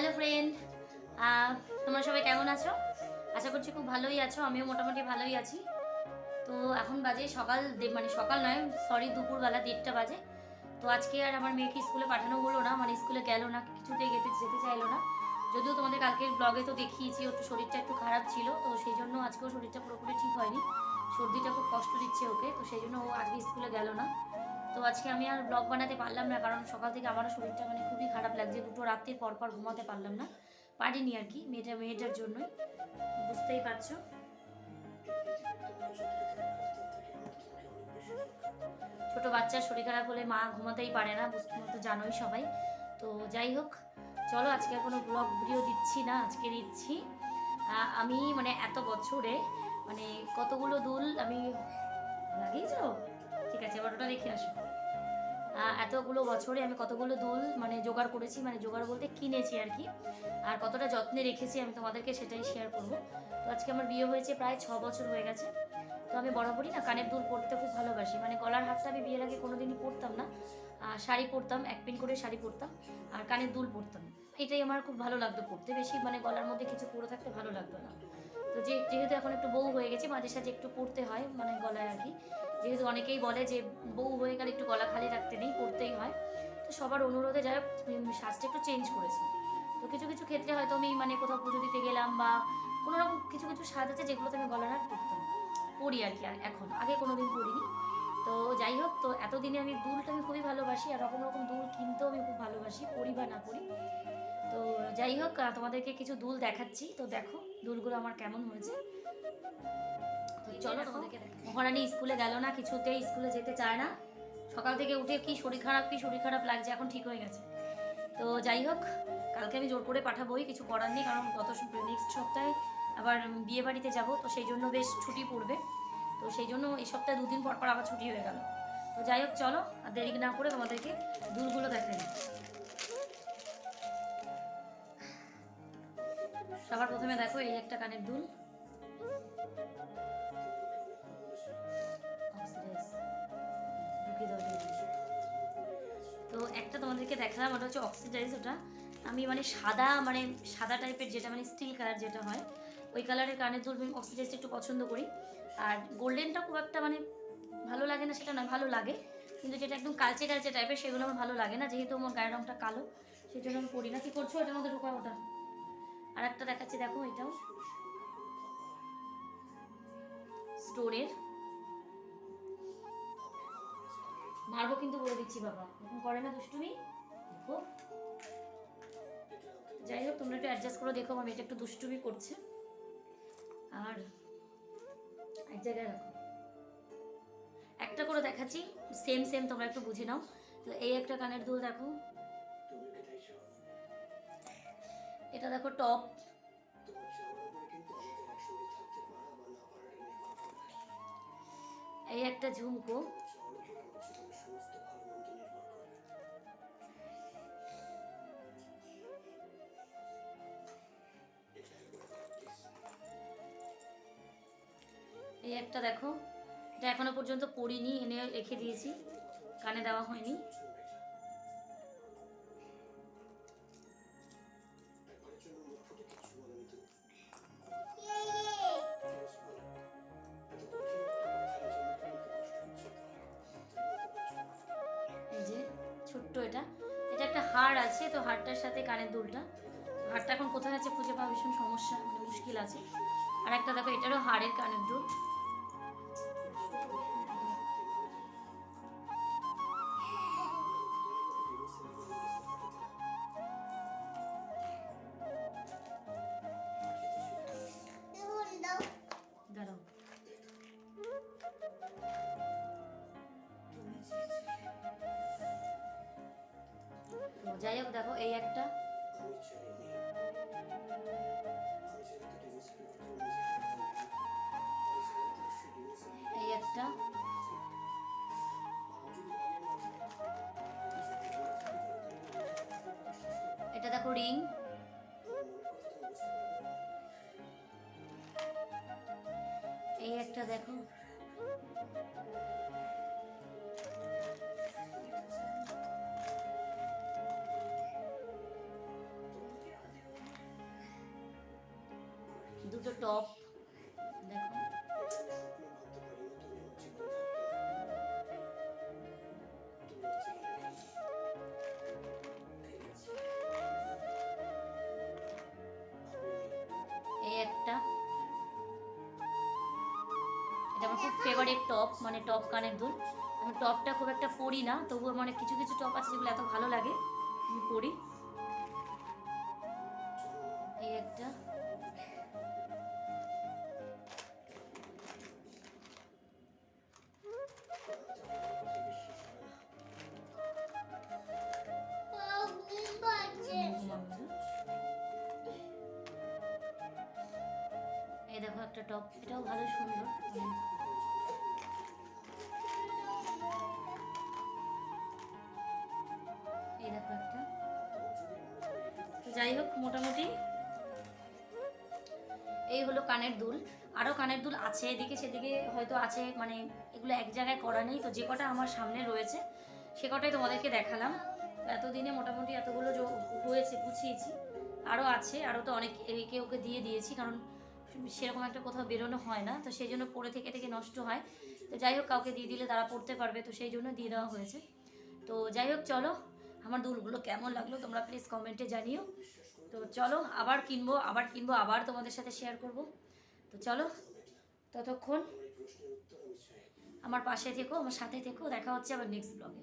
Hello friend তোমরা সবাই কেমন আছো? আশা করছি খুব ভালোই আছো, আমিও মোটামুটি ভালোই আছি। তো এখন বাজে সকাল মানে সকাল নয় সরি দুপুরবেলা দেড়টা বাজে। তো আজকে আর আমার মেয়েকে স্কুলে পাঠানো হলো না মানে স্কুলে গেল না, কিছুতেই যেতে যেতে চাইলো না। যদিও তোমাদের কালকের ব্লগে তো দেখিয়েছি, ওর শরীরটা একটু খারাপ ছিল, তো সেই জন্য আজকেও শরীরটা পুরোপুরি ঠিক হয়নি। সর্দিটা খুব কষ্ট দিচ্ছে ওকে, তো সেই জন্য ও আজকে স্কুলে গেল না। তো আজকে আমি আর ব্লগ বানাতে পারলাম না, কারণ সকাল থেকে আমারও শরীরটা মানে খুবই খারাপ লাগছে, দুটো রাত্রির পর পর ঘুমাতে পারলাম না। পারিনি আর কি, মেয়েটা, মেয়েটার জন্যই। বুঝতেই পারছ? ছোট বাচ্চার শরীর খারাপ হলে মা ঘুমাতেই পারে না বুঝতে তো জানোই সবাই। তো যাই হোক, চলো আজকে আর কোনো ব্লগ ভিডিও দিচ্ছি না, আজকে দিচ্ছি। আমি মানে এত বছরে মানে কতগুলো দুল আমি লাগিয়েছো? ঠিক আছে, এবার ওটা রেখে আসো। এতগুলো বছরে আমি কতগুলো দুল মানে জোগাড় করেছি মানে জোগাড় বলতে কিনেছি আর কি। আর কতটা যত্নে রেখেছি আমি তোমাদেরকে সেটাই শেয়ার করব। তো আজকে আমার বিয়ে হয়েছে প্রায় ছ বছর হয়ে গেছে। তো আমি বরাবরই না কানের দুল পরতে খুব ভালোবাসি। মানে গলার হাতটা আমি বিয়ের আগে কোনোদিনই পরতাম না। শাড়ি পরতাম, এক পিন করে শাড়ি পরতাম আর কানের দুল পরতাম। এটাই আমার খুব ভালো লাগতো পরতে। বেশি মানে গলার মধ্যে কিছু পরে থাকতে ভালো লাগতো না। তো যে, যেহেতু এখন একটু বউ হয়ে গেছে, মাঝে সাঝে একটু পড়তে হয় মানে গলায় আর কি। যেহেতু অনেকেই বলে যে, বউ হয়ে গেলে একটু গলা খালি রাখতে নেই, পড়তেই হয়। তো সবার অনুরোধে যাই হোক সাজটা একটু চেঞ্জ করেছি। তো কিছু কিছু ক্ষেত্রে হয়তো আমি মানে কোথাও পুজো দিতে গেলাম বা কোনো রকম কিছু কিছু সাজ আছে যেগুলোতে আমি গলার হার পরতাম। পরি আর কি, আর এখন। আগে কোনো দিন পরিনি তো যাই হোক, তো এতদিনে আমি দুলটা আমি খুবই ভালোবাসি, আর রকম রকম দুল কিনতেও আমি খুব ভালোবাসি পরি বা না পরি তো যাই হোক তোমাদেরকে কিছু দুল দেখাচ্ছি। তো দেখো দুলগুলো আমার কেমন হয়েছে? তো চলো তোমাদেরকে মহারানী স্কুলে গেল না কিছুতেই স্কুলে যেতে চায় না। সকাল থেকে উঠে কি শরীর খারাপ কি শরীর খারাপ লাগছে এখন ঠিক হয়ে গেছে। তো যাই হোক কালকে আমি জোর করে পাঠাবোই কিছু করার নেই কারণ গত নেক্সট সপ্তাহে আবার বিয়ে বাড়িতে যাব তো সেই জন্য বেশ ছুটি পড়বে। তো সেই জন্য এই সপ্তাহে দুদিন পর পর আবার ছুটি হয়ে গেল। তো যাই হোক চলো আর দেরি না করে তোমাদেরকে দুলগুলো দেখাই। সবার প্রথমে দেখো এই একটা কানের দুল। তো একটা তোমাদেরকে দেখালাম, ওটা হচ্ছে অক্সিডাইজ ওটা। আমি মানে সাদা মানে সাদা টাইপের যেটা মানে স্টিল কালার যেটা হয়, ওই কালারের কানের দুল আমি অক্সিডাইজটা একটু পছন্দ করি। আর গোল্ডেনটা খুব একটা মানে ভালো লাগে না, সেটা না, ভালো লাগে। কিন্তু যেটা একদম কালচে কালচে টাইপের, সেগুলো আমার ভালো লাগে না। যেহেতু আমার গায়ের রঙটা কালো জন্য আমি পরি না। কি করছ? এটার মধ্যে ঢোকা ওটা। আর একটা দেখাচ্ছি, দেখো এটাও। স্টোরের। মারবো কিন্তু বলে দিচ্ছি বাবা। এখন করে না দুষ্টুমি। দেখো। যাই হোক, তোমরা একটু অ্যাডজাস্ট করে দেখো আমার এটা একটু দুষ্টুমি করছে। আর এক জায়গায় রাখো। একটা করে দেখাচ্ছি। সেম সেম তোমরা একটু বুঝে নাও। তো এই একটা কানের দুল দেখো। এটা দেখো টপ। এই একটা ঝুমকো। এই একটা দেখো। এটা এখনও পর্যন্ত পরিনি এনে রেখে দিয়েছি। কানে দেওয়া হয়নি। এটা একটা হার আছে, তো হারটার সাথে কানের দুলটা। হারটা এখন কোথায় আছে খুঁজে পাওয়া ভীষণ সমস্যা মানে মুশকিল আছে। আর একটা দেখো, এটারও হাড়ের কানের দুল। যাই হোক দেখো এই একটা। এই একটা। এটা দেখো রিং। এই একটা দেখো। দুটো টপ, দেখো। এই একটা। এটা ফেভারিট টপ মানে টপ কানের টপটা খুব একটা পরি না, তবুও মানে কিছু কিছু টপ আছে যেগুলো এত ভালো লাগে। পরি। এই একটা। একটা টপ, এটাও ভালো সুন্দর। এই দেখো একটা। যাই হোক, মোটামুটি এই হলো কানের দুল। আরও কানের দুল আছে এদিকে, সেদিকে হয়তো আছে মানে এগুলো এক জায়গায় করা নেই, তো যে কটা আমার সামনে রয়েছে, সে কটাই তোমাদেরকে দেখালাম। এতদিনে মোটামুটি এতগুলো হয়েছে, গুছিয়েছি। আরও আছে আরও তো অনেক একে ওকে দিয়ে দিয়েছি, কারণ সেরকম একটা কোথাও বেরোনো হয় না, তো সেই জন্য পড়ে থেকে থেকে নষ্ট হয়। তো যাই হোক, কাউকে দিয়ে দিলে তারা পড়তে পারবে, তো সেই জন্য দিয়ে দেওয়া হয়েছে। তো যাই হোক, চলো, আমার দুলগুলো কেমন লাগল তোমরা প্লিজ কমেন্টে জানিও। তো চলো, আবার কিনবো আবার কিনবো, আবার তোমাদের সাথে শেয়ার করব। তো চলো, ততক্ষণ আমার পাশে থেকো, আমার সাথে থেকো, দেখা হচ্ছে আবার নেক্সট ব্লগে